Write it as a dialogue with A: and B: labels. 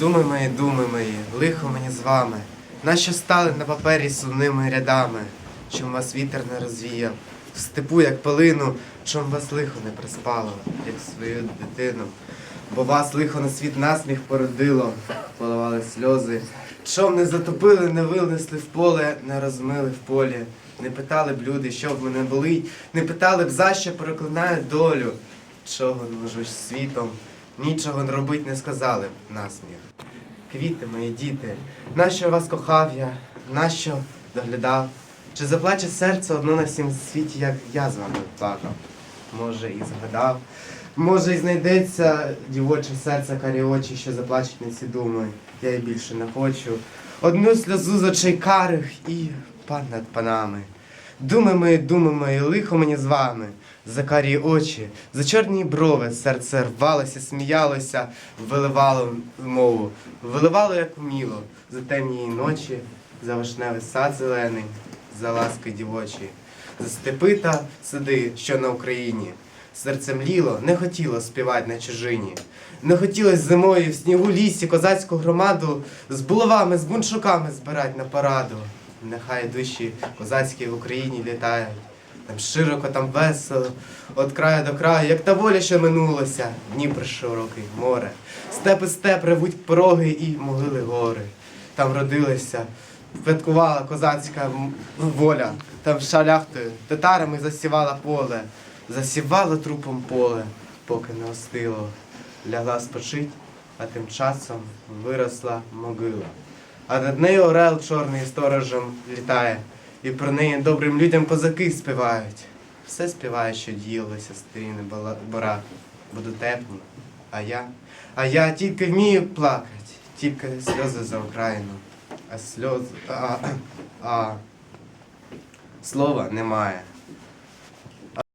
A: Думи мої, думи мої, лихо мені з вами, нащо стали на папері сумними рядами, чом вас вітер не розвіяв, в степу, як пилину, чом вас лихо не приспало, як свою дитину. Бо вас лихо на світ насміх породило, поливали сльози. Чом не затопили, не винесли в поле, не розмили в полі, не питали б люди, що в мене болить, не питали б, за що проклинають долю, чого не можу світом, нічого не робить, не сказали насміх. Квіти мої діти, нащо вас кохав я, нащо доглядав? Чи заплаче серце одно на всім світі, як я з вами плакав? Може, і згадав, може, і знайдеться дівоче серце карі очі, що заплачуть на ці думи. Я й більше не хочу. Одну сльозу з очей карих і пан над панами. Думи мої, думи мої, лихо мені з вами, за карі очі, за чорні брови, серце рвалося, сміялося, виливало мову, виливало, як вміло, за темні ночі, за вишневий сад зелений, за ласки дівочі, за степи та сади, що на Україні. Серце мліло, не хотіло співати на чужині. Не хотілось зимою в снігу лісі козацьку громаду з булавами, з буншуками збирать на пораду. Нехай душі козацькі в Україні літають. Там широко, там весело, від краю до краю, як та воля, що минулося, Дніпр широкий, море. Степи степ ревуть пороги і могили гори. Там родилися, впеткувала козацька воля, там шаляхтою, татарами засівала поле, засівала трупом поле, поки не остило. Лягла спочить, а тим часом виросла могила. А над нею орел чорний сторожем літає, і про неї добрим людям козаки співають. Все співає, що діялося старіни бала- бора, буду тепло. А я, а я тільки вмію плакати, тільки сльози за Україну. А сльози а, а слова немає.